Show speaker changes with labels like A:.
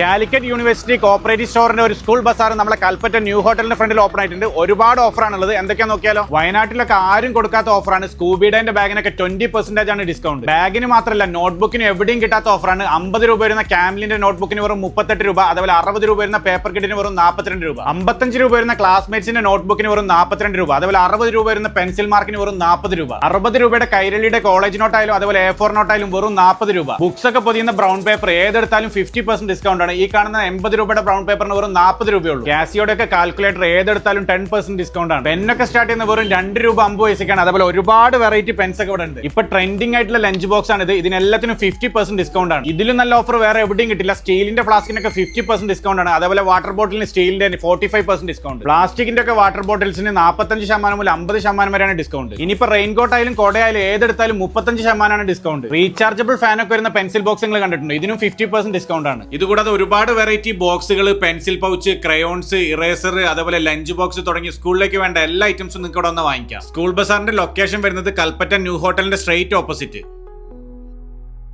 A: Calicut university cooperative സ്റ്റോറിന്റെ ഒരു school Bazar നമ്മളെ Kalpetta new ഹോട്ടലിന്റെ ഫ്രണ്ടിൽ ഓപ്പൺ ആയിട്ടുണ്ട്. ഒരുപാട് ഓഫറാണ് ഉള്ളത് എന്തൊക്കെയാ നോക്കിയാലോ? വയനാട്ടിലൊക്കെ ആരും കൊടുക്കാത്ത ഓഫറാണ് സ്കൂബിഡേന്റെ ബാഗിനൊക്കെ ട്വന്റി പെർസെന്റേജ് ആണ് ഡിസ്കൗണ്ട് ബാഗിന് മാത്രമല്ല നോട്ട്ബുക്കിന് എവിടെയും കിട്ടാത്ത ഓഫറാണ് അമ്പത് രൂപ വരുന്ന ക്യാമിലിന്റെ നോട്ട്ബുക്കിന് വെറും മുപ്പത്തെട്ട് രൂപ അതുപോലെ അറുപത് രൂപ വരുന്ന പേപ്പർ കിറ്റിന് വെറും നാൽപ്പത്തിരണ്ട് രൂപ. അമ്പത്തഞ്ച് രൂപ വരുന്ന ക്ലാസ്മേറ്റ്സിന്റെ നോട്ട്ബുക്കിന് വെറും നാൽപ്പത്തിരണ്ട് രൂപ അതുപോലെ അറുപത് രൂപ വരുന്ന പെൻസിൽ മാർക്കിന് വെറും നാൽപ്പത് രൂപ. അറുപത് രൂപയുടെ കൈരളിയുടെ കോളേജ് നോട്ടായാലും അതുപോലെ എ ഫോർ നോട്ടായാലും വെറും നാൽപ്പത് രൂപ. ബുക്സ് ഒക്കെ പൊതിയുന്ന ബ്രൗൺ പേപ്പർ ഏതെടുത്താലും ഫിഫ്റ്റി പെർസെന്റ് ഡിസ്കൗണ്ട് ആണ്. ഈ കാണുന്ന എൺപത് രൂപയുടെ ബ്രൗൺ പേപ്പറിന് വെറും നാൽപ്പത് രൂപയുള്ളൂ. കാസിയോടെ ഒക്കെ കാൽക്കുലേറ്റർ ഏതെടുത്താലും ടെൻ പെർസെന്റ് ഡിസ്കൗണ്ട് ആണ്. പെന്നൊക്കെ സ്റ്റാർട്ട് ചെയ്യുന്ന വെറും രണ്ട് രൂപ അമ്പത് പൈസക്കാണ്. അതുപോലെ ഒരുപാട് വെറൈറ്റി പെൻസ് ഒക്കെ ഇവിടെ ഉണ്ട്. ഇപ്പൊ ട്രെൻഡിങ് ആയിട്ടുള്ള ലഞ്ച് ബോക്സ് ആണ് ഇത്. ഇതിനെല്ലാത്തിനും ഫിഫ്റ്റി പെർസെന്റ് ഡിസ്കൗണ്ട് ആണ്. ഇതിലും നല്ല ഓഫർ വേറെ എവിടെയും കിട്ടില്ല. സ്റ്റീലിന്റെ ഫ്ലാസ്കിനൊക്കെ ഫിഫ്റ്റി പെർസെന്റ് ഡിസ്കൗണ്ട് ആണ്. അതുപോലെ വാട്ടർ ബോട്ടിലിന് സ്റ്റീലിന്റെ ഫോർട്ടി ഫൈവ് പെർസെന്റ് ഡിസ്കൗണ്ട് പ്ലാസ്റ്റിക്കിന്റെ ഒക്കെ വാട്ടർ ബോട്ടിൽസിന് നാൽപ്പത്തഞ്ച് ശതമാനം മുതൽ അമ്പത് ശതമാനം വരെയാണ് ഡിസ്കൗണ്ട് ഇനിയിപ്പോ റെയിൻകോട്ട് ആയാലും കൊടയായാലും ഏതെടുത്താലും മുപ്പത്തഞ്ച് ശതമാനമാണ് ഡിസ്കൗണ്ട് റീചാർജബിൾ ഫാൻ ഒക്കെ വരുന്ന പെൻസിൽ ബോക്സ് നിങ്ങൾ കണ്ടിട്ടുണ്ട്? ഇതിനും ഫിഫ്റ്റി പെർസെന്റ് ഡിസ്കൗണ്ട് ആണ്. ഇതുകൂടാതെ ഒരുപാട് വെറൈറ്റി ബോക്സുകൾ പെൻസിൽ പൗച്ച് ക്രയോൺസ് ഇറേസർ അതുപോലെ ലഞ്ച് ബോക്സ് തുടങ്ങി സ്കൂളിലേക്ക് വേണ്ട എല്ലാ ഐറ്റംസും നിങ്ങൾക്ക് ഇവിടെ ഒന്ന് വാങ്ങിക്കാം. സ്കൂൾ ബസാറിന്റെ ലൊക്കേഷൻ വരുന്നത് കൽപ്പറ്റ ന്യൂ ഹോട്ടലിന്റെ സ്ട്രേറ്റ് ഓപ്പോസിറ്റ്